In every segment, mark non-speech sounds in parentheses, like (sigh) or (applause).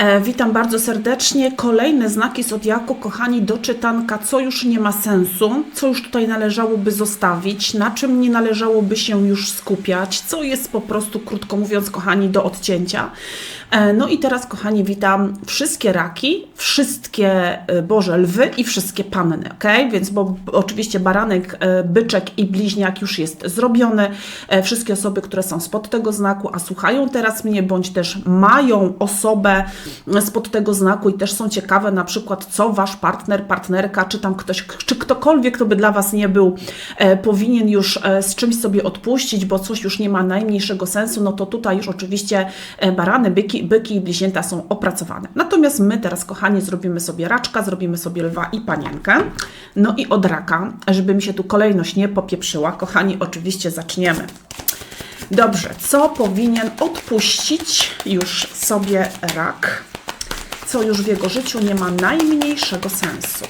E, witam bardzo serdecznie. Kolejne znaki Zodiaku, kochani, do czytanka, co już nie ma sensu, co już tutaj należałoby zostawić, na czym nie należałoby się już skupiać, co jest po prostu, krótko mówiąc, kochani, do odcięcia. E, no i teraz, kochani, witam wszystkie raki, wszystkie, e, Boże, lwy i wszystkie panny, ok? Więc, bo oczywiście baranek, e, byczek i bliźniak już jest zrobiony. Wszystkie osoby, które są spod tego znaku, a słuchają teraz mnie, bądź też mają osobę spod tego znaku i też są ciekawe na przykład, co wasz partner, partnerka, czy tam ktoś, czy ktokolwiek, kto by dla was nie był, powinien już z czymś sobie odpuścić, bo coś już nie ma najmniejszego sensu, no to tutaj już oczywiście barany, byki, byki i bliźnięta są opracowane. Natomiast my teraz, kochani, zrobimy sobie raczka, zrobimy sobie lwa i panienkę. No i od raka, żeby mi się tu kolejność nie popieprzyła, kochani, oczywiście zaczniemy. Dobrze, co powinien odpuścić już sobie rak? Co już w jego życiu nie ma najmniejszego sensu?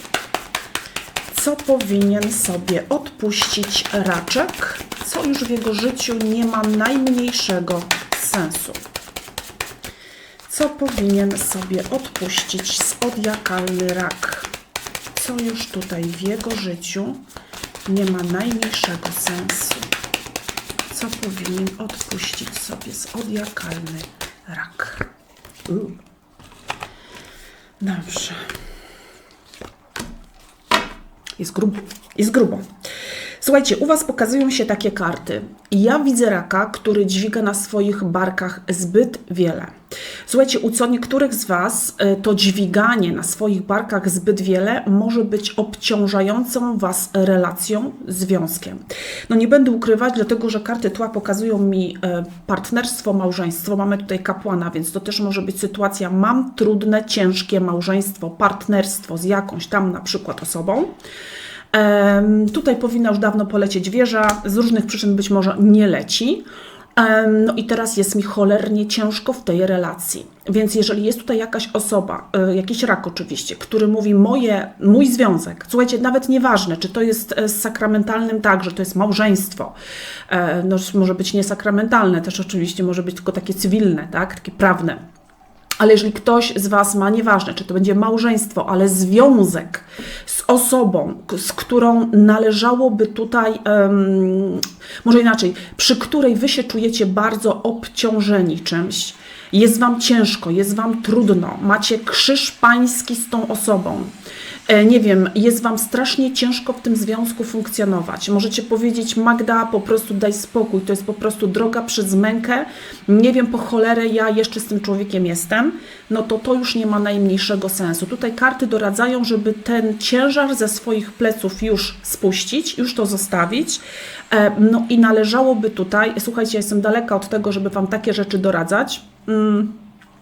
Co powinien sobie odpuścić raczek? Co już w jego życiu nie ma najmniejszego sensu? Co powinien sobie odpuścić zodiakalny rak? Co już tutaj w jego życiu nie ma najmniejszego sensu? Co powinien odpuścić sobie zodiakalny rak? U. Dobrze. Jest grubo. Jest grubo. Słuchajcie, u Was pokazują się takie karty. Ja widzę raka, który dźwiga na swoich barkach zbyt wiele. Słuchajcie, u co niektórych z Was y, to dźwiganie na swoich barkach zbyt wiele może być obciążającą Was relacją, związkiem. No nie będę ukrywać, dlatego że karty tła pokazują mi y, partnerstwo, małżeństwo. Mamy tutaj kapłana, więc to też może być sytuacja, mam trudne, ciężkie małżeństwo, partnerstwo z jakąś tam na przykład osobą. Tutaj powinna już dawno polecieć wieża, z różnych przyczyn być może nie leci. No i teraz jest mi cholernie ciężko w tej relacji. Więc jeżeli jest tutaj jakaś osoba, y, jakiś rak oczywiście, który mówi moje, mój związek, słuchajcie, nawet nieważne, czy to jest e, z sakramentalnym tak, że to jest małżeństwo, e, no może być niesakramentalne, też oczywiście może być tylko takie cywilne, tak, takie prawne. Ale jeżeli ktoś z Was ma, nieważne, czy to będzie małżeństwo, ale związek z osobą, z którą należałoby tutaj, em, może inaczej, przy której Wy się czujecie bardzo obciążeni czymś, jest Wam ciężko, jest Wam trudno, macie krzyż pański z tą osobą, nie wiem, jest Wam strasznie ciężko w tym związku funkcjonować. Możecie powiedzieć, Magda, po prostu daj spokój, to jest po prostu droga przez mękę, nie wiem po cholerę, ja jeszcze z tym człowiekiem jestem, no to to już nie ma najmniejszego sensu. Tutaj karty doradzają, żeby ten ciężar ze swoich pleców już spuścić, już to zostawić. E, No i należałoby tutaj, słuchajcie, ja jestem daleka od tego, żeby Wam takie rzeczy doradzać. Mm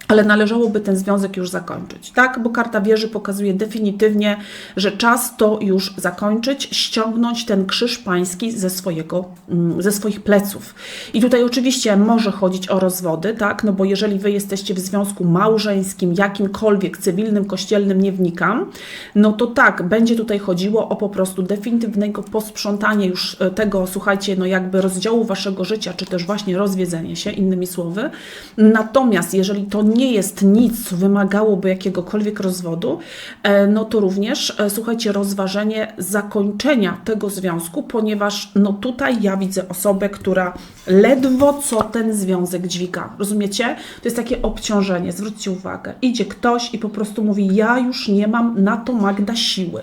ale należałoby ten związek już zakończyć, tak? Bo karta wieży pokazuje definitywnie, że czas to już zakończyć, ściągnąć ten krzyż pański ze, swojego, mm, ze swoich pleców. I tutaj oczywiście może chodzić o rozwody, tak? No bo jeżeli wy jesteście w związku małżeńskim, jakimkolwiek cywilnym, kościelnym, nie wnikam, no to tak, będzie tutaj chodziło o po prostu definitywnego posprzątanie już e, tego, słuchajcie, no jakby rozdziału waszego życia, czy też właśnie rozwiedzenie się, innymi słowy. Natomiast jeżeli to nie jest nic, co wymagałoby jakiegokolwiek rozwodu, e, no to również, e, słuchajcie, rozważenie zakończenia tego związku, ponieważ no tutaj ja widzę osobę, która ledwo co ten związek dźwiga. Rozumiecie? To jest takie obciążenie, zwróćcie uwagę. Idzie ktoś i po prostu mówi, ja już nie mam na to Magda siły.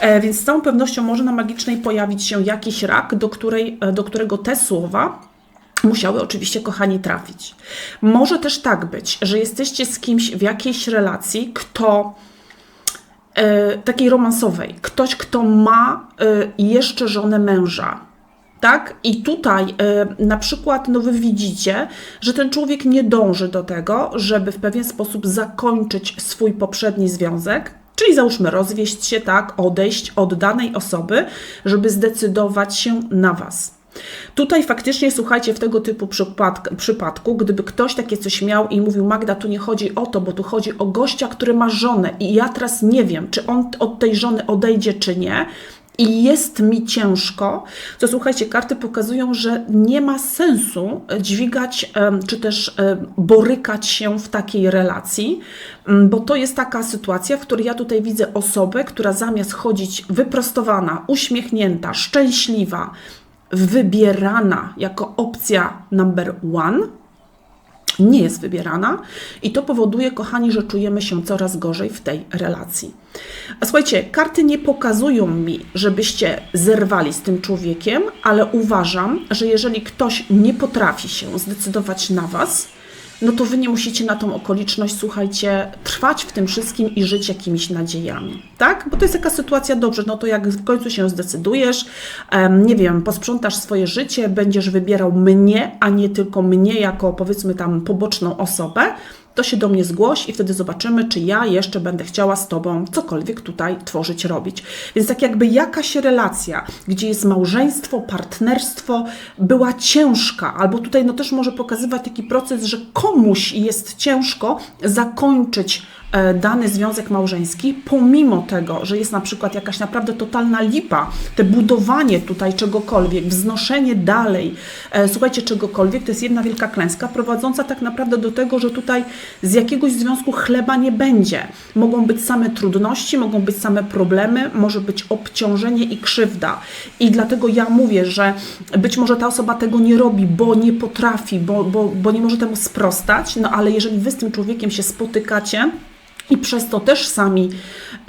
E, Więc z całą pewnością może na magicznej pojawić się jakiś rak, do, której, do którego te słowa musiały oczywiście, kochani, trafić. Może też tak być, że jesteście z kimś w jakiejś relacji, kto e, takiej romansowej, ktoś, kto ma e, jeszcze żonę męża. Tak? I tutaj e, na przykład no wy widzicie, że ten człowiek nie dąży do tego, żeby w pewien sposób zakończyć swój poprzedni związek, czyli załóżmy rozwieść się, tak, odejść od danej osoby, żeby zdecydować się na was. Tutaj faktycznie, słuchajcie, w tego typu przypadk, przypadku, gdyby ktoś takie coś miał i mówił, Magda, tu nie chodzi o to, bo tu chodzi o gościa, który ma żonę i ja teraz nie wiem, czy on od tej żony odejdzie, czy nie, i jest mi ciężko, to słuchajcie, karty pokazują, że nie ma sensu dźwigać czy też borykać się w takiej relacji, bo to jest taka sytuacja, w której ja tutaj widzę osobę, która zamiast chodzić wyprostowana, uśmiechnięta, szczęśliwa, wybierana jako opcja number one, nie jest wybierana i to powoduje, kochani, że czujemy się coraz gorzej w tej relacji. A słuchajcie, karty nie pokazują mi, żebyście zerwali z tym człowiekiem, ale uważam, że jeżeli ktoś nie potrafi się zdecydować na Was, no to wy nie musicie na tą okoliczność, słuchajcie, trwać w tym wszystkim i żyć jakimiś nadziejami, tak? Bo to jest taka sytuacja, dobrze, no to jak w końcu się zdecydujesz, nie wiem, posprzątasz swoje życie, będziesz wybierał mnie, a nie tylko mnie jako powiedzmy tam poboczną osobę, to się do mnie zgłoś i wtedy zobaczymy, czy ja jeszcze będę chciała z Tobą cokolwiek tutaj tworzyć, robić. Więc tak jakby jakaś relacja, gdzie jest małżeństwo, partnerstwo, była ciężka, albo tutaj no też może pokazywać taki proces, że komuś jest ciężko zakończyć dany związek małżeński, pomimo tego, że jest na przykład jakaś naprawdę totalna lipa, te budowanie tutaj czegokolwiek, wznoszenie dalej, e, słuchajcie, czegokolwiek, to jest jedna wielka klęska, prowadząca tak naprawdę do tego, że tutaj z jakiegoś związku chleba nie będzie. Mogą być same trudności, mogą być same problemy, może być obciążenie i krzywda. I dlatego ja mówię, że być może ta osoba tego nie robi, bo nie potrafi, bo, bo, bo nie może temu sprostać, no ale jeżeli wy z tym człowiekiem się spotykacie, i przez to też sami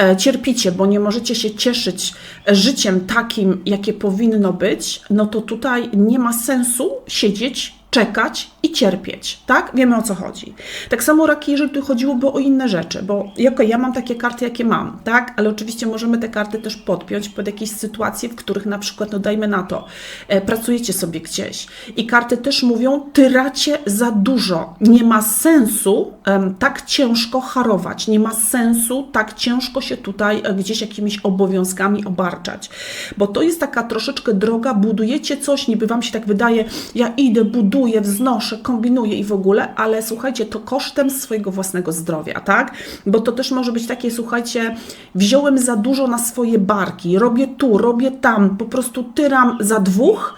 e, cierpicie, bo nie możecie się cieszyć życiem takim, jakie powinno być, no to tutaj nie ma sensu siedzieć czekać i cierpieć, tak? Wiemy o co chodzi. Tak samo raki, jeżeli tu chodziłoby o inne rzeczy, bo jako ja mam takie karty, jakie mam, tak? Ale oczywiście możemy te karty też podpiąć pod jakieś sytuacje, w których na przykład, no dajmy na to, e, pracujecie sobie gdzieś i karty też mówią, tyracie za dużo. Nie ma sensu tak ciężko harować, nie ma sensu tak ciężko się tutaj e, gdzieś jakimiś obowiązkami obarczać, bo to jest taka troszeczkę droga, budujecie coś, niby Wam się tak wydaje, ja idę, buduję, planuję, wznoszę, kombinuję i w ogóle, ale słuchajcie, to kosztem swojego własnego zdrowia, tak? Bo to też może być takie, słuchajcie, wziąłem za dużo na swoje barki, robię tu, robię tam, po prostu tyram za dwóch,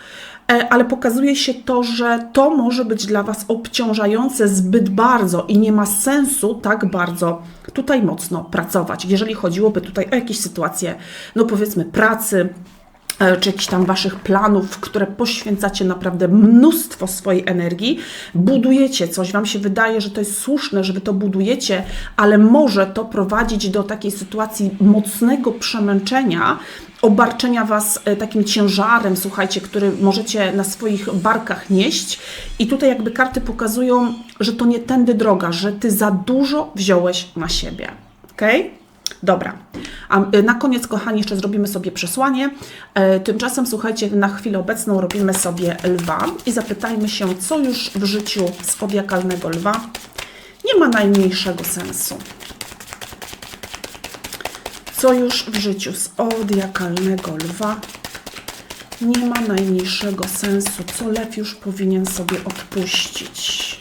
e, ale pokazuje się to, że to może być dla Was obciążające zbyt bardzo i nie ma sensu tak bardzo tutaj mocno pracować. Jeżeli chodziłoby tutaj o jakieś sytuacje, no powiedzmy pracy, czy jakichś tam waszych planów, które poświęcacie naprawdę mnóstwo swojej energii, budujecie coś, wam się wydaje, że to jest słuszne, że wy to budujecie, ale może to prowadzić do takiej sytuacji mocnego przemęczenia, obarczenia was e, takim ciężarem, słuchajcie, który możecie na swoich barkach nieść. I tutaj jakby karty pokazują, że to nie tędy droga, że ty za dużo wziąłeś na siebie. Okej? Dobra. A y, na koniec, kochani, jeszcze zrobimy sobie przesłanie. E, tymczasem, słuchajcie, na chwilę obecną robimy sobie lwa i zapytajmy się, co już w życiu zodiakalnego lwa nie ma najmniejszego sensu. Co już w życiu zodiakalnego lwa nie ma najmniejszego sensu, co lew już powinien sobie odpuścić.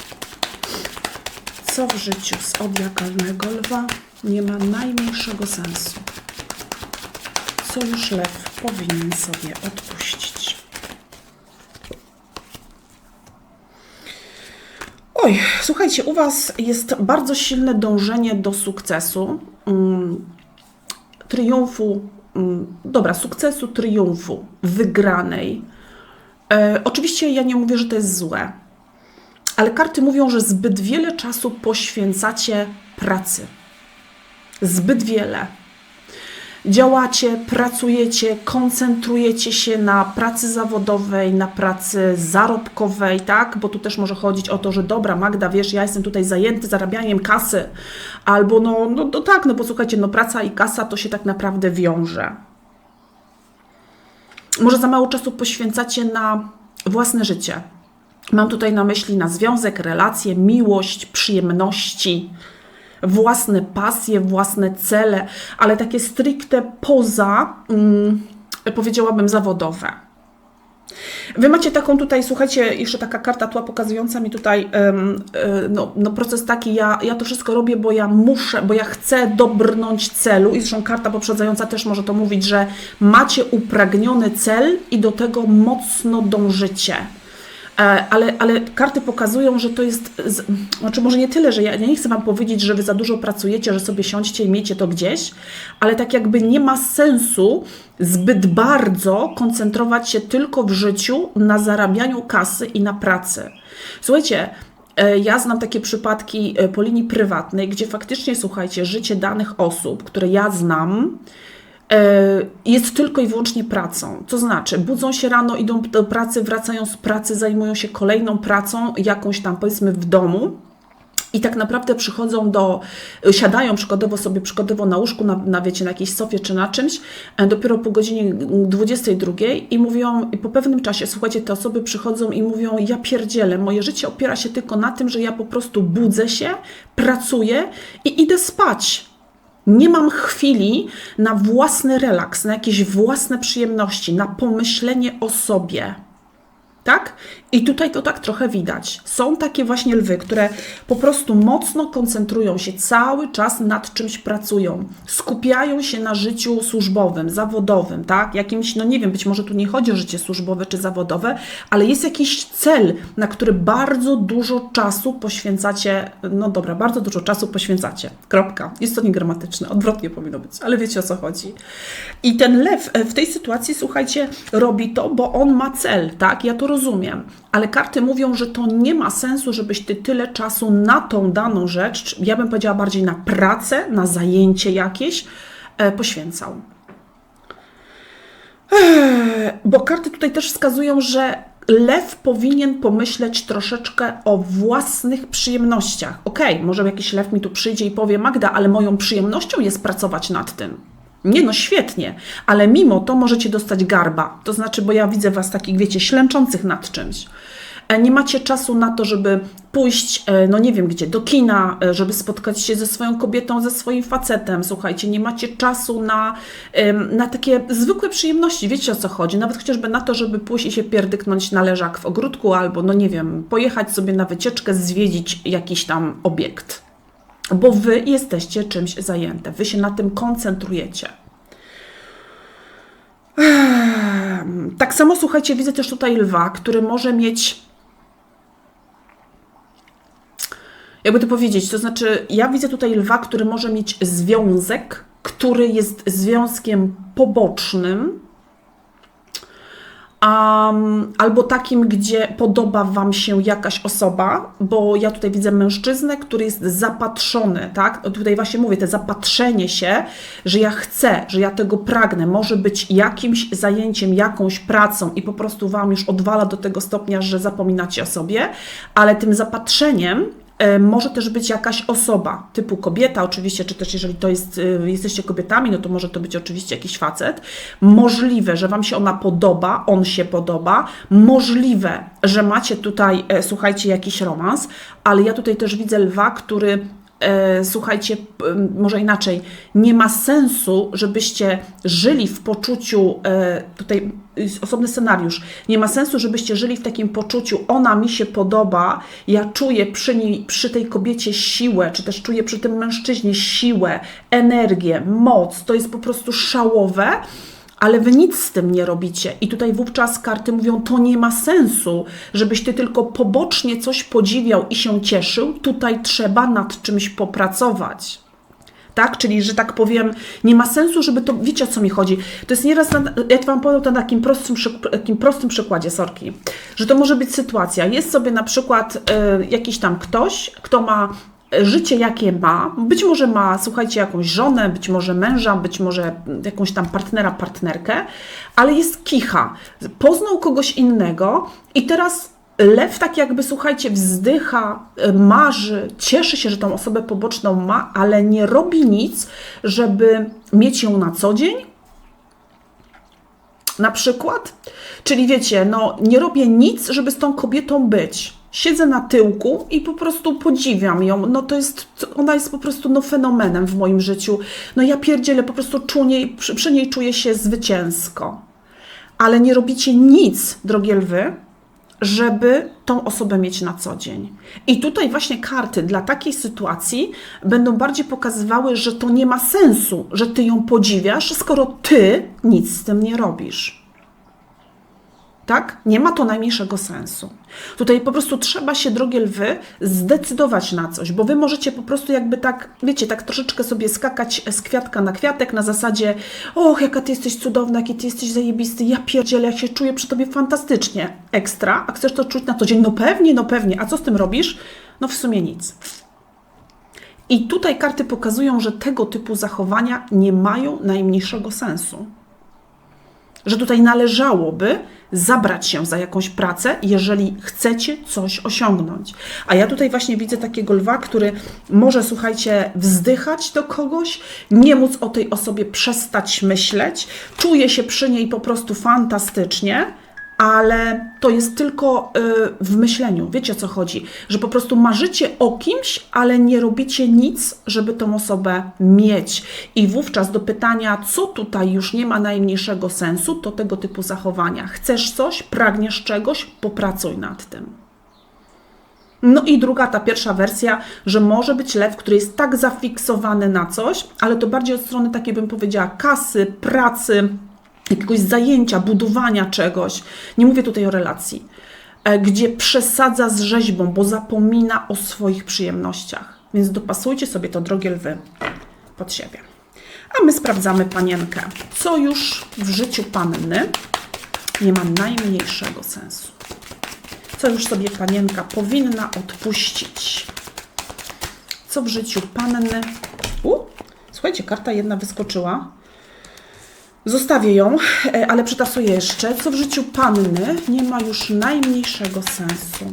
Co w życiu zodiakalnego lwa nie ma najmniejszego sensu. Co już lew powinien sobie odpuścić. Oj, słuchajcie, u Was jest bardzo silne dążenie do sukcesu, um, triumfu, um, dobra, sukcesu, triumfu, wygranej. E, oczywiście ja nie mówię, że to jest złe, ale karty mówią, że zbyt wiele czasu poświęcacie pracy zbyt wiele. Działacie, pracujecie, koncentrujecie się na pracy zawodowej, na pracy zarobkowej, tak? Bo tu też może chodzić o to, że dobra, Magda, wiesz, ja jestem tutaj zajęty zarabianiem kasy, albo no, no, no tak, no posłuchajcie, no praca i kasa to się tak naprawdę wiąże. Może za mało czasu poświęcacie na własne życie. Mam tutaj na myśli na związek, relacje, miłość, przyjemności, własne pasje, własne cele, ale takie stricte poza, mm, powiedziałabym, zawodowe. Wy macie taką tutaj, słuchajcie, jeszcze taka karta tła pokazująca mi tutaj e, no, no proces taki, ja, ja to wszystko robię, bo ja muszę, bo ja chcę dobrnąć celu i zresztą karta poprzedzająca też może to mówić, że macie upragniony cel i do tego mocno dążycie. E, Ale, ale karty pokazują, że to jest, znaczy może nie tyle, że ja, ja nie chcę Wam powiedzieć, że Wy za dużo pracujecie, że sobie siądźcie i miejcie to gdzieś, ale tak jakby nie ma sensu zbyt bardzo koncentrować się tylko w życiu na zarabianiu kasy i na pracy. Słuchajcie, e, ja znam takie przypadki e, po linii prywatnej, gdzie faktycznie, słuchajcie, życie danych osób, które ja znam, jest tylko i wyłącznie pracą. To znaczy, budzą się rano, idą do pracy, wracają z pracy, zajmują się kolejną pracą, jakąś tam powiedzmy w domu. I tak naprawdę przychodzą do, siadają przykładowo sobie, przykładowo na łóżku, na, na wiecie, na jakiejś sofie czy na czymś, e, dopiero po godzinie 22 i mówią, i po pewnym czasie, słuchajcie, te osoby przychodzą i mówią, ja pierdzielę, moje życie opiera się tylko na tym, że ja po prostu budzę się, pracuję i idę spać. Nie mam chwili na własny relaks, na jakieś własne przyjemności, na pomyślenie o sobie. Tak? I tutaj to tak trochę widać. Są takie właśnie lwy, które po prostu mocno koncentrują się cały czas nad czymś pracują. Skupiają się na życiu służbowym, zawodowym, tak? Jakimś, no nie wiem, być może tu nie chodzi o życie służbowe czy zawodowe, ale jest jakiś cel, na który bardzo dużo czasu poświęcacie. No dobra, bardzo dużo czasu poświęcacie. Kropka. Jest to niegramatyczne, odwrotnie powinno być, ale wiecie o co chodzi. I ten lew e, w tej sytuacji, słuchajcie, robi to, bo on ma cel, tak? Ja to rozumiem, ale karty mówią, że to nie ma sensu, żebyś ty tyle czasu na tą daną rzecz, ja bym powiedziała bardziej na pracę, na zajęcie jakieś, e, poświęcał. Bo karty tutaj też wskazują, że lew powinien pomyśleć troszeczkę o własnych przyjemnościach. Okej, może jakiś lew mi tu przyjdzie i powie: Magda, ale moją przyjemnością jest pracować nad tym. Nie no, świetnie, ale mimo to możecie dostać garba. To znaczy, bo ja widzę was takich, wiecie, ślęczących nad czymś. E, Nie macie czasu na to, żeby pójść, e, no nie wiem gdzie, do kina, e, żeby spotkać się ze swoją kobietą, ze swoim facetem. Słuchajcie, nie macie czasu na, na takie zwykłe przyjemności. Wiecie o co chodzi? Nawet chociażby na to, żeby pójść i się pierdyknąć na leżak w ogródku, albo, no nie wiem, pojechać sobie na wycieczkę, zwiedzić jakiś tam obiekt. Bo wy jesteście czymś zajęte, wy się na tym koncentrujecie. Ehm, Tak samo słuchajcie, widzę też tutaj lwa, który może mieć. Jakby to powiedzieć, to znaczy, ja widzę tutaj lwa, który może mieć związek, który jest związkiem pobocznym, um, albo takim, gdzie podoba Wam się jakaś osoba, bo ja tutaj widzę mężczyznę, który jest zapatrzony, tak? Tutaj właśnie mówię, te zapatrzenie się, że ja chcę, że ja tego pragnę, może być jakimś zajęciem, jakąś pracą i po prostu Wam już odwala do tego stopnia, że zapominacie o sobie, ale tym zapatrzeniem może też być jakaś osoba, typu kobieta oczywiście, czy też jeżeli to jest, y, jesteście kobietami, no to może to być oczywiście jakiś facet. Możliwe, że Wam się ona podoba, on się podoba. Możliwe, że macie tutaj, e, słuchajcie, jakiś romans, ale ja tutaj też widzę lwa, który e, słuchajcie, p- m, może inaczej, nie ma sensu, żebyście żyli w poczuciu, e, tutaj osobny scenariusz, nie ma sensu, żebyście żyli w takim poczuciu, ona mi się podoba, ja czuję przy niej, przy tej kobiecie siłę, czy też czuję przy tym mężczyźnie siłę, energię, moc, to jest po prostu szałowe, ale wy nic z tym nie robicie. I tutaj wówczas karty mówią, to nie ma sensu, żebyś ty tylko pobocznie coś podziwiał i się cieszył. Tutaj trzeba nad czymś popracować. Tak? Czyli, że tak powiem, nie ma sensu, żeby to, wiecie o co mi chodzi. To jest nieraz, na, ja Wam powiem to na takim prostym, takim prostym przykładzie, sorki, że to może być sytuacja. Jest sobie na przykład e, jakiś tam ktoś, kto ma życie, jakie ma. Być może ma, słuchajcie, jakąś żonę, być może męża, być może jakąś tam partnera, partnerkę, ale jest kicha. Poznał kogoś innego i teraz lew tak jakby, słuchajcie, wzdycha, marzy, cieszy się, że tą osobę poboczną ma, ale nie robi nic, żeby mieć ją na co dzień, na przykład. Czyli wiecie, no nie robię nic, żeby z tą kobietą być. Siedzę na tyłku i po prostu podziwiam ją. No to jest, ona jest po prostu no, fenomenem w moim życiu. No ja pierdzielę, po prostu czuję, przy, przy niej czuję się zwycięsko. ale nie robicie nic, drogie lwy, żeby tą osobę mieć na co dzień. I tutaj właśnie karty dla takiej sytuacji będą bardziej pokazywały, że to nie ma sensu, że ty ją podziwiasz, skoro ty nic z tym nie robisz. Tak? Nie ma to najmniejszego sensu. Tutaj po prostu trzeba się, drogie lwy, zdecydować na coś, bo wy możecie po prostu jakby tak, wiecie, tak troszeczkę sobie skakać z kwiatka na kwiatek na zasadzie och, jaka ty jesteś cudowna, jaki ty jesteś zajebisty, ja pierdzielę, ja się czuję przy tobie fantastycznie. Ekstra, a chcesz to czuć na co dzień? No pewnie, no pewnie. A co z tym robisz? No w sumie nic. I tutaj karty pokazują, że tego typu zachowania nie mają najmniejszego sensu że tutaj należałoby zabrać się za jakąś pracę, jeżeli chcecie coś osiągnąć. A ja tutaj właśnie widzę takiego lwa, który może, słuchajcie, wzdychać do kogoś, nie móc o tej osobie przestać myśleć, czuje się przy niej po prostu fantastycznie ale to jest tylko y, w myśleniu. Wiecie o co chodzi? Że po prostu marzycie o kimś, ale nie robicie nic, żeby tą osobę mieć. I wówczas do pytania, co tutaj już nie ma najmniejszego sensu, to tego typu zachowania. Chcesz coś, pragniesz czegoś, popracuj nad tym. No i druga, ta pierwsza wersja, że może być lew, który jest tak zafiksowany na coś, ale to bardziej od strony takiej bym powiedziała kasy, pracy, jakiegoś zajęcia, budowania czegoś. Nie mówię tutaj o relacji, e, gdzie przesadza z rzeźbą, bo zapomina o swoich przyjemnościach. Więc dopasujcie sobie to, drogie lwy, pod siebie. A my sprawdzamy panienkę. Co już w życiu panny nie ma najmniejszego sensu. Co już sobie panienka powinna odpuścić. Co w życiu panny. U, słuchajcie, karta jedna wyskoczyła. Zostawię ją, e, ale przytasuję jeszcze, co w życiu panny nie ma już najmniejszego sensu.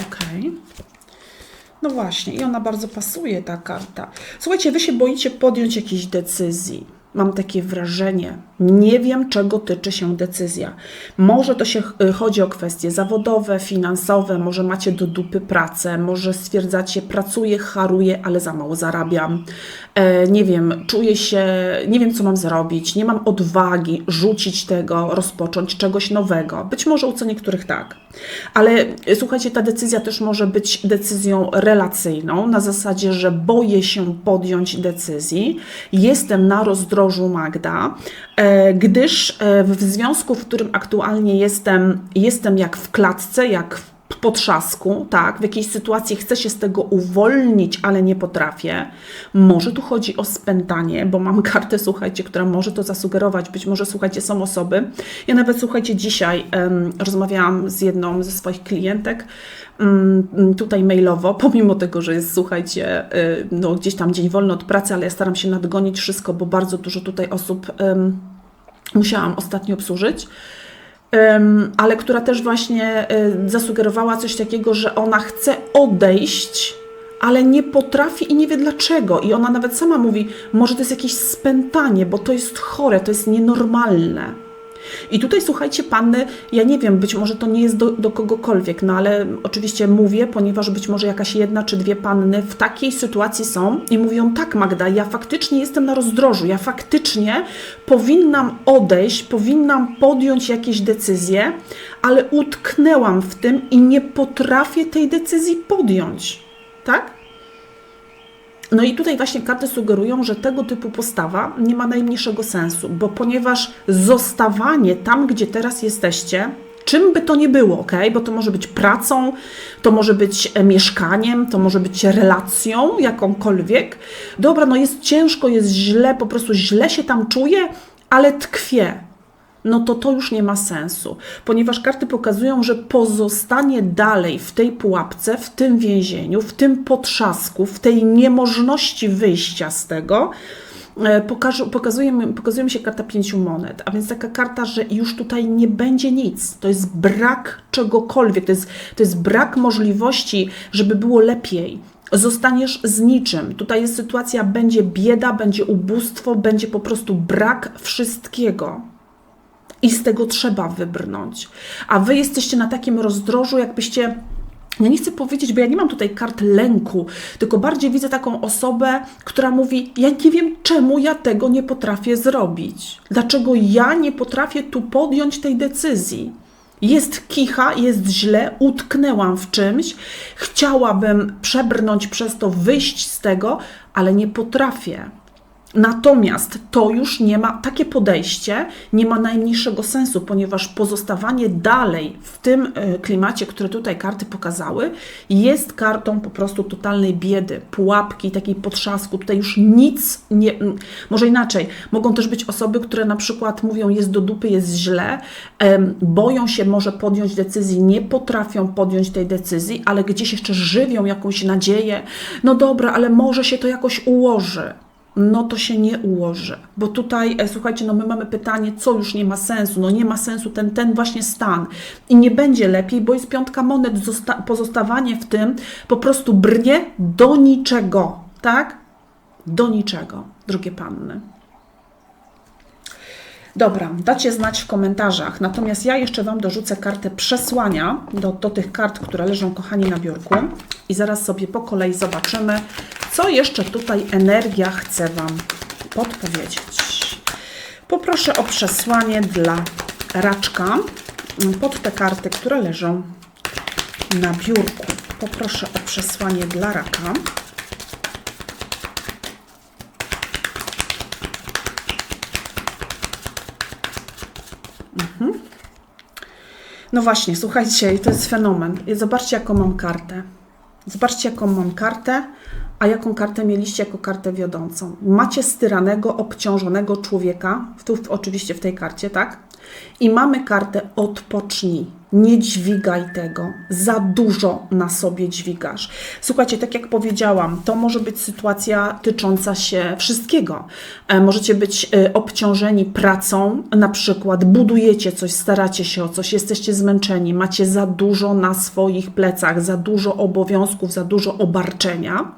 Ok. No właśnie, i ona bardzo pasuje, ta karta. Słuchajcie, wy się boicie podjąć jakiejś decyzji mam takie wrażenie, nie wiem, czego tyczy się decyzja. Może to się y, chodzi o kwestie zawodowe, finansowe, może macie do dupy pracę, może stwierdzacie, pracuję, haruję, ale za mało zarabiam. E, nie wiem, czuję się, nie wiem, co mam zrobić, nie mam odwagi rzucić tego, rozpocząć czegoś nowego. Być może u co niektórych tak. Ale y, słuchajcie, ta decyzja też może być decyzją relacyjną, na zasadzie, że boję się podjąć decyzji, jestem na rozdrożu Magda, e, gdyż e, w związku, w którym aktualnie jestem, jestem jak w klatce, jak w potrzasku, tak, w jakiejś sytuacji chcę się z tego uwolnić, ale nie potrafię. Może tu chodzi o spętanie, bo mam kartę, słuchajcie, która może to zasugerować. Być może, słuchajcie, są osoby. Ja nawet, słuchajcie, dzisiaj um, rozmawiałam z jedną ze swoich klientek, tutaj mailowo, (laughs) pomimo tego, że jest, słuchajcie, y, no, gdzieś tam dzień wolny od pracy, ale ja staram się nadgonić wszystko, bo bardzo dużo tutaj osób musiałam ostatnio obsłużyć ale która też właśnie y, zasugerowała coś takiego, że ona chce odejść, ale nie potrafi i nie wie dlaczego. I ona nawet sama mówi, może to jest jakieś spętanie, bo to jest chore, to jest nienormalne. I tutaj słuchajcie, panny, ja nie wiem, być może to nie jest do, do, kogokolwiek, no ale oczywiście mówię, ponieważ być może jakaś jedna czy dwie panny w takiej sytuacji są i mówią: Tak, Magda, ja faktycznie jestem na rozdrożu, ja faktycznie powinnam odejść, powinnam podjąć jakieś decyzje, ale utknęłam w tym i nie potrafię tej decyzji podjąć. Tak? No i tutaj właśnie karty sugerują, że tego typu postawa nie ma najmniejszego sensu, bo ponieważ zostawanie tam, gdzie teraz jesteście, czym by to nie było, ok? Bo to może być pracą, to może być e, mieszkaniem, to może być relacją jakąkolwiek. Dobra, no jest ciężko, jest źle, po prostu źle się tam czuję, ale tkwię no to to już nie ma sensu, ponieważ karty pokazują, że pozostanie dalej w tej pułapce, w tym więzieniu, w tym potrzasku, w tej niemożności wyjścia z tego, e, pokazuje, pokazuje mi się karta pięciu monet, a więc taka karta, że już tutaj nie będzie nic. To jest brak czegokolwiek, to jest, to jest brak możliwości, żeby było lepiej. Zostaniesz z niczym. Tutaj jest sytuacja, będzie bieda, będzie ubóstwo, będzie po prostu brak wszystkiego i z tego trzeba wybrnąć. A wy jesteście na takim rozdrożu, jakbyście ja nie chcę powiedzieć, bo ja nie mam tutaj kart lęku, tylko bardziej widzę taką osobę, która mówi: Ja nie wiem, czemu ja tego nie potrafię zrobić. Dlaczego ja nie potrafię tu podjąć tej decyzji? Jest kicha, jest źle, utknęłam w czymś, chciałabym przebrnąć przez to, wyjść z tego, ale nie potrafię. Natomiast to już nie ma, takie podejście nie ma najmniejszego sensu, ponieważ pozostawanie dalej w tym e, klimacie, które tutaj karty pokazały, jest kartą po prostu totalnej biedy, pułapki, takiej potrzasku. Tutaj już nic nie. Może inaczej, mogą też być osoby, które na przykład mówią, jest do dupy, jest źle, boją się może podjąć decyzji, nie potrafią podjąć tej decyzji, ale gdzieś jeszcze żywią jakąś nadzieję. No dobra, ale może się to jakoś ułoży no to się nie ułoży. Bo tutaj, e, słuchajcie, no my mamy pytanie, co już nie ma sensu. No nie ma sensu ten, ten właśnie stan. I nie będzie lepiej, bo jest piątka monet, pozostawanie w tym po prostu brnie do niczego, tak? Do niczego, drogie panny. Dobra, dacie znać w komentarzach. Natomiast ja jeszcze Wam dorzucę kartę przesłania do, do tych kart, które leżą, kochani, na biurku. I zaraz sobie po kolei zobaczymy, co jeszcze tutaj energia chce Wam podpowiedzieć. Poproszę o przesłanie dla raczka pod te karty, które leżą na biurku. Poproszę o przesłanie dla raka. Mhm. No właśnie, słuchajcie, to jest fenomen. Zobaczcie, jaką mam kartę. Zobaczcie, jaką mam kartę, a jaką kartę mieliście jako kartę wiodącą. Macie styranego, obciążonego człowieka, tu oczywiście w tej karcie, tak? I mamy kartę odpocznij nie dźwigaj tego, za dużo na sobie dźwigasz. Słuchajcie, tak jak powiedziałam, to może być sytuacja tycząca się wszystkiego. E, możecie być e, obciążeni pracą, na przykład budujecie coś, staracie się o coś, jesteście zmęczeni, macie za dużo na swoich plecach, za dużo obowiązków, za dużo obarczenia,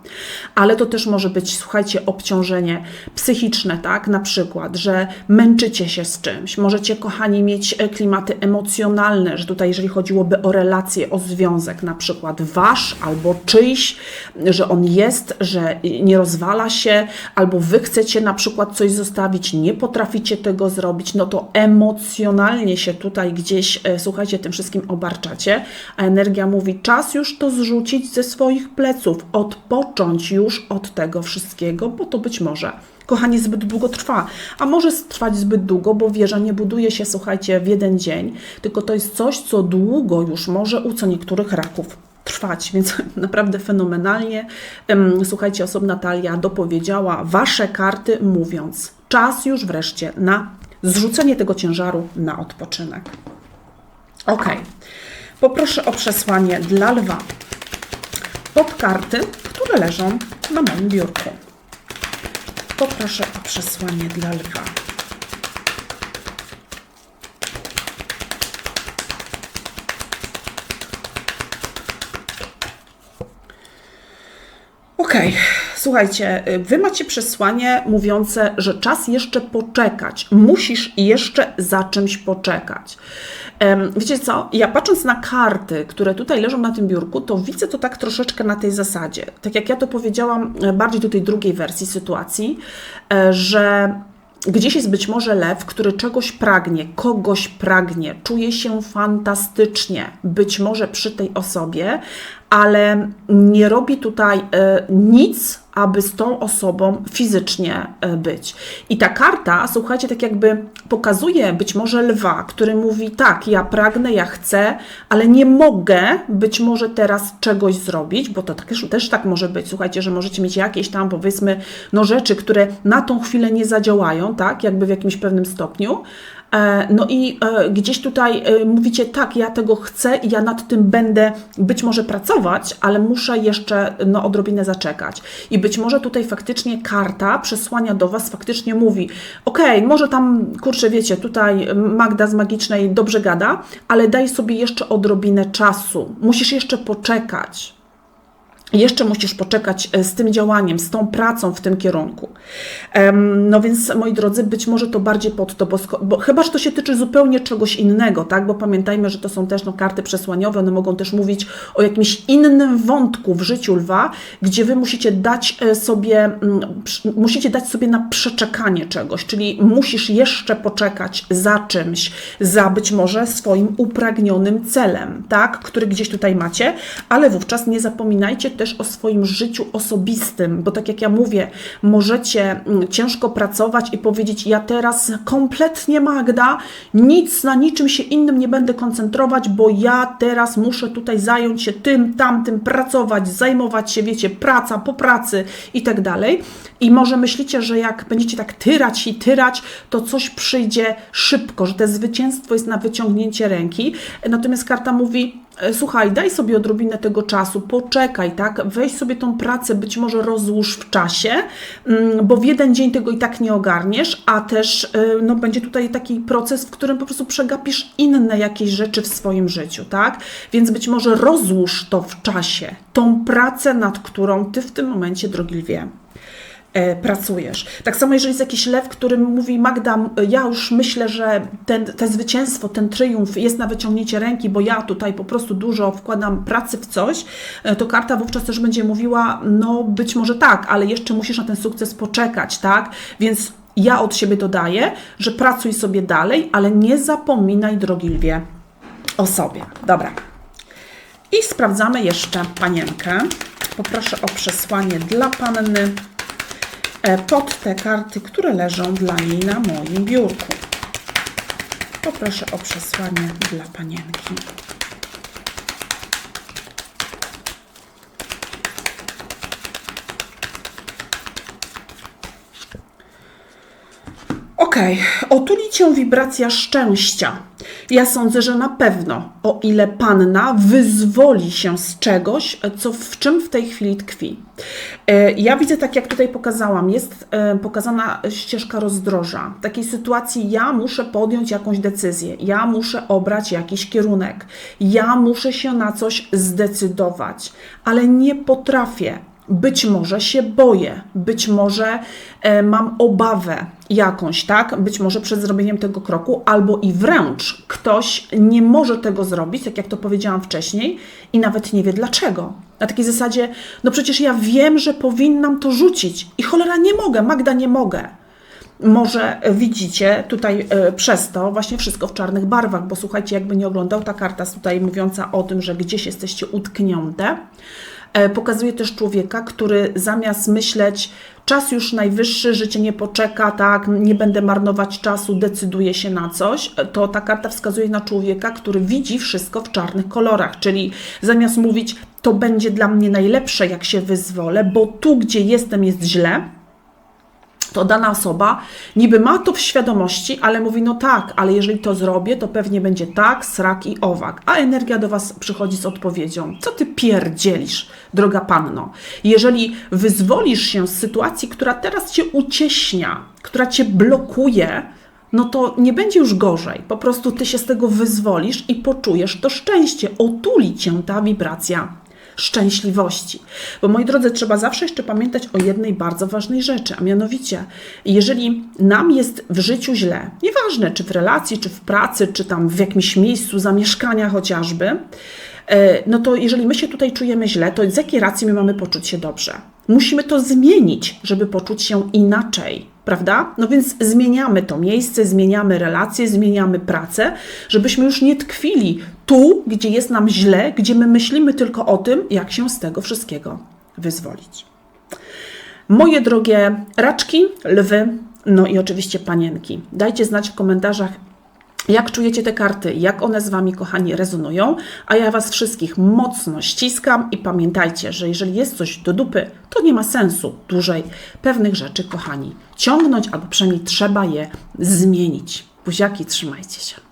ale to też może być, słuchajcie, obciążenie psychiczne, tak? Na przykład, że męczycie się z czymś, możecie, kochani, mieć e, klimaty emocjonalne, że tutaj jeżeli chodziłoby o relację, o związek, na przykład wasz albo czyjś, że on jest, że nie rozwala się, albo wy chcecie na przykład coś zostawić, nie potraficie tego zrobić, no to emocjonalnie się tutaj gdzieś, e, słuchajcie, tym wszystkim obarczacie, a energia mówi, czas już to zrzucić ze swoich pleców, odpocząć już od tego wszystkiego, bo to być może kochanie, zbyt długo trwa. A może trwać zbyt długo, bo wieża nie buduje się, słuchajcie, w jeden dzień, tylko to jest coś, co długo już może u co niektórych raków trwać, więc (laughs) naprawdę fenomenalnie. Słuchajcie, osobna talia dopowiedziała Wasze karty, mówiąc, czas już wreszcie na zrzucenie tego ciężaru na odpoczynek. Ok, poproszę o przesłanie dla lwa pod karty, które leżą na moim biurku. Poproszę o przesłanie dla lwa. Ok, słuchajcie, wy macie przesłanie mówiące, że czas jeszcze poczekać. Musisz jeszcze za czymś poczekać. Wiecie co, ja patrząc na karty, które tutaj leżą na tym biurku, to widzę to tak troszeczkę na tej zasadzie. Tak jak ja to powiedziałam e, bardziej do tej drugiej wersji sytuacji, e, że Gdzieś jest być może lew, który czegoś pragnie, kogoś pragnie, czuje się fantastycznie, być może przy tej osobie, ale nie robi tutaj e, nic, aby z tą osobą fizycznie e, być. I ta karta, słuchajcie, tak jakby pokazuje być może lwa, który mówi: Tak, ja pragnę, ja chcę, ale nie mogę być może teraz czegoś zrobić, bo to też, też tak może być. Słuchajcie, że możecie mieć jakieś tam, powiedzmy, no rzeczy, które na tą chwilę nie zadziałają, tak, jakby w jakimś pewnym stopniu, no i e, gdzieś tutaj e, mówicie, tak, ja tego chcę i ja nad tym będę być może pracować, ale muszę jeszcze no, odrobinę zaczekać. I być może tutaj faktycznie karta przesłania do Was faktycznie mówi, okej, okay, może tam, kurczę, wiecie, tutaj Magda z Magicznej dobrze gada, ale daj sobie jeszcze odrobinę czasu. Musisz jeszcze poczekać. Jeszcze musisz poczekać e, z tym działaniem, z tą pracą w tym kierunku. No więc, moi drodzy, być może to bardziej pod to, bo, bo chyba, że to się tyczy zupełnie czegoś innego, tak? Bo pamiętajmy, że to są też no, karty przesłaniowe, one mogą też mówić o jakimś innym wątku w życiu lwa, gdzie wy musicie dać e, sobie, mm, musicie dać sobie na przeczekanie czegoś, czyli musisz jeszcze poczekać za czymś, za być może swoim upragnionym celem, tak? Który gdzieś tutaj macie, ale wówczas nie zapominajcie też o swoim życiu osobistym, bo tak jak ja mówię, możecie mm, ciężko pracować i powiedzieć: Ja teraz kompletnie Magda, nic na niczym się innym nie będę koncentrować, bo ja teraz muszę tutaj zająć się tym, tamtym, pracować, zajmować się, wiecie, praca po pracy i tak dalej. I może myślicie, że jak będziecie tak tyrać i tyrać, to coś przyjdzie szybko, że to zwycięstwo jest na wyciągnięcie ręki. Natomiast karta mówi, słuchaj, daj sobie odrobinę tego czasu, poczekaj, tak? Weź sobie tą pracę, być może rozłóż w czasie, mm, bo w jeden dzień tego i tak nie ogarniesz, a też e, no, będzie tutaj taki proces, w którym po prostu przegapisz inne jakieś rzeczy w swoim życiu, tak? Więc być może rozłóż to w czasie, tą pracę, nad którą ty w tym momencie, drogi lwie, e, pracujesz. Tak samo, jeżeli jest jakiś lew, który mówi, Magda, ja już myślę, że ten, te zwycięstwo, ten triumf jest na wyciągnięcie ręki, bo ja tutaj po prostu dużo wkładam pracy w coś, e, to karta wówczas też będzie mówiła, no być może tak, ale jeszcze musisz na ten sukces poczekać, tak? Więc ja od siebie dodaję, że pracuj sobie dalej, ale nie zapominaj, drogi lwie, o sobie. Dobra. I sprawdzamy jeszcze panienkę. Poproszę o przesłanie dla panny e, pod te karty, które leżą dla niej na moim biurku. Poproszę o przesłanie dla panienki. Okej, otuli cię wibracja szczęścia. Ja sądzę, że na pewno, o ile panna wyzwoli się z czegoś, co w czym w tej chwili tkwi. E, Ja widzę, tak jak tutaj pokazałam, jest e, pokazana ścieżka rozdroża. W takiej sytuacji ja muszę podjąć jakąś decyzję, ja muszę obrać jakiś kierunek, ja muszę się na coś zdecydować, ale nie potrafię. Być może się boję, być może e, mam obawę jakąś, tak? Być może przed zrobieniem tego kroku, albo i wręcz ktoś nie może tego zrobić, tak jak to powiedziałam wcześniej, i nawet nie wie dlaczego. Na takiej zasadzie, no przecież ja wiem, że powinnam to rzucić i cholera nie mogę, Magda nie mogę. Może widzicie tutaj e, przez to właśnie wszystko w czarnych barwach, bo słuchajcie, jakby nie oglądał, ta karta tutaj mówiąca o tym, że gdzieś jesteście utknięte. E, Pokazuje też człowieka, który zamiast myśleć, czas już najwyższy, życie nie poczeka, tak, nie będę marnować czasu, decyduje się na coś, e, to ta karta wskazuje na człowieka, który widzi wszystko w czarnych kolorach, czyli zamiast mówić, to będzie dla mnie najlepsze, jak się wyzwolę, bo tu, gdzie jestem, jest źle, to dana osoba niby ma to w świadomości, ale mówi, no tak, ale jeżeli to zrobię, to pewnie będzie tak, srak i owak. A energia do Was przychodzi z odpowiedzią, co Ty pierdzielisz, droga panno? Jeżeli wyzwolisz się z sytuacji, która teraz Cię ucieśnia, która Cię blokuje, no to nie będzie już gorzej. Po prostu Ty się z tego wyzwolisz i poczujesz to szczęście. Otuli Cię ta wibracja szczęśliwości. Bo moi drodzy, trzeba zawsze jeszcze pamiętać o jednej bardzo ważnej rzeczy, a mianowicie, jeżeli nam jest w życiu źle, nieważne czy w relacji, czy w pracy, czy tam w jakimś miejscu zamieszkania chociażby, e, no to jeżeli my się tutaj czujemy źle, to z jakiej racji my mamy poczuć się dobrze? Musimy to zmienić, żeby poczuć się inaczej, prawda? No więc zmieniamy to miejsce, zmieniamy relacje, zmieniamy pracę, żebyśmy już nie tkwili tu, gdzie jest nam źle, gdzie my myślimy tylko o tym, jak się z tego wszystkiego wyzwolić. Moje drogie raczki, lwy, no i oczywiście panienki, dajcie znać w komentarzach, jak czujecie te karty, jak one z Wami, kochani, rezonują, a ja Was wszystkich mocno ściskam i pamiętajcie, że jeżeli jest coś do dupy, to nie ma sensu dłużej pewnych rzeczy, kochani, ciągnąć, albo przynajmniej trzeba je zmienić. Buziaki, trzymajcie się.